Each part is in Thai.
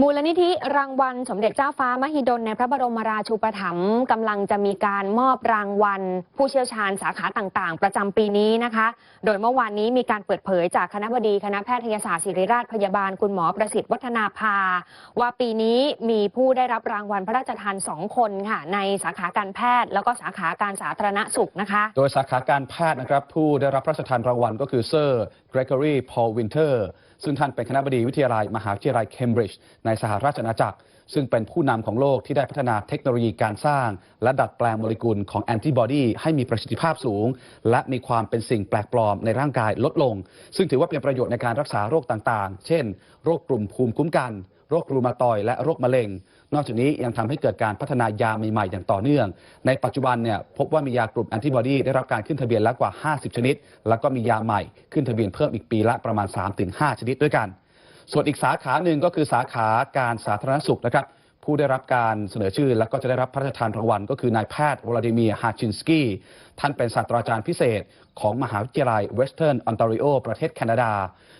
มูลนิธิรางวัลสมเด็จเจ้าฟ้ามหิดลในพระบรมราชูปถัมภ์กำลังจะมีการมอบรางวัล ผู้เชี่ยวชาญสาขาต่างๆ ประจำปีนี้นะคะ โดยเมื่อวานนี้มีการเปิดเผยจากคณะบดีคณะแพทยศาสตร์ศิริราชพยาบาลคุณหมอประสิทธิ์วัฒนาภา ว่าปีนี้มีผู้ได้รับรางวัลพระราชทานสองคนค่ะในสาขาการแพทย์ แล้วก็สาขาการสาธารณสุขนะคะ โดยสาขาการแพทย์นะครับผู้ได้รับพระราชทานรางวัลก็คือเซอร์เกรกอรีพอลวินเทอร์ซึ่งท่านเป็นคณะบดีวิทยาลัยมหาวิทยาลัยเคมบริดจ์ในสหราชอาณาจักร ซึ่งเป็นผู้นำของโลกที่ได้พัฒนาเทคโนโลยีการสร้าง และดัดแปลงโมเลกุลของแอนติบอดีให้มีประสิทธิภาพสูง และมีความเป็นสิ่งแปลกปลอมในร่างกายลดลง ซึ่งถือว่าเป็นประโยชน์ในการรักษาโรคต่างๆ เช่น โรคกลุ่มภูมิคุ้มกันโรครูมาตอยและโรคมะเร็ง นอกจากนี้ยังทำให้เกิดการพัฒนายาใหม่ๆ อย่างต่อเนื่อง ในปัจจุบันเนี่ยพบว่ามียากลุ่มแอนติบอดีได้รับการขึ้นทะเบียนแล้วกว่า 50 ชนิด แล้วก็มียาใหม่ขึ้นทะเบียนเพิ่มอีกปีละประมาณ 3-5 ชนิดด้วยกัน ส่วนอีกสาขาหนึ่งก็คือสาขาการสาธารณสุขนะครับ ผู้ได้รับการเสนอชื่อ และก็จะได้รับพระราชทานรางวัล ก็คือนายแพทย์วลาดิเมียร์ฮาชินสกี้ท่านเป็นศาสตราจารย์พิเศษ ของมหาวิทยาลัยเวสเทิร์นออนตาริโอประเทศแคนาดา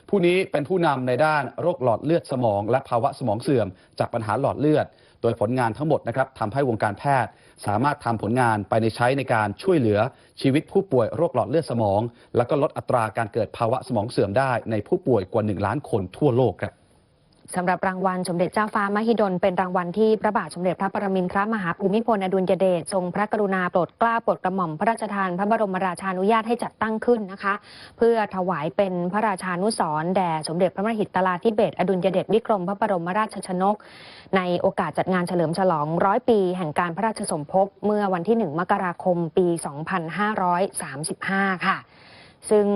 ผู้นี้เป็นผู้นำในด้านโรคหลอดเลือดสมอง และภาวะสมองเสื่อม จากปัญหาหลอดเลือด โดยผลงานทั้งหมดนะครับทำให้วงการแพทย์ สามารถทำผลงานไปในใช้ในการช่วยเหลือชีวิตผู้ป่วยโรคหลอดเลือดสมอง แล้วก็ลดอัตราการเกิดภาวะสมองเสื่อมได้ในผู้ป่วยกว่า 1 ล้านคนทั่วโลกครับ สำหรับรางวัลสมเด็จเจ้าฟ้ามหิดลเป็นรางวัลที่พระบาทสมเด็จพระปรมินทรมหาภูมิพลอดุลยเดชทรงพระกรุณาโปรดเกล้าโปรดกระหม่อมพระราชทานพระบรมราชานุญาตให้จัดตั้งขึ้นนะคะ เพื่อถวายเป็นพระราชานุสรแด่สมเด็จพระมหิตลาธิเบศอดุลยเดชวิกรมพระบรมราชชนก ในโอกาสจัดงานเฉลิมฉลองร้อยปี แห่งการพระราชสมภพเมื่อวันที่ 1 มกราคม ปี 2535 ค่ะ ซึ่ง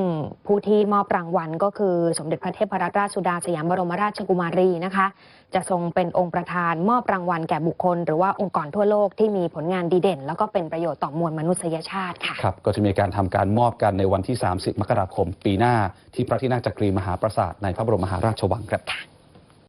ผู้ที่มอบรางวัลก็คือสมเด็จพระเทพรัตนราชสุดาสยามบรมราชกุมารีนะคะ จะทรงเป็นองค์ประธานมอบรางวัลแก่บุคคล หรือว่าองค์กรทั่วโลกที่มีผลงานดีเด่น แล้วก็เป็นประโยชน์ต่อมวลมนุษยชาติค่ะครับก็จะมีการทำการมอบกันในวันที่ 30 มกราคมปีหน้า ที่พระที่นั่งจักรีมหาปราสาทในพระบรมมหาราชวังครับ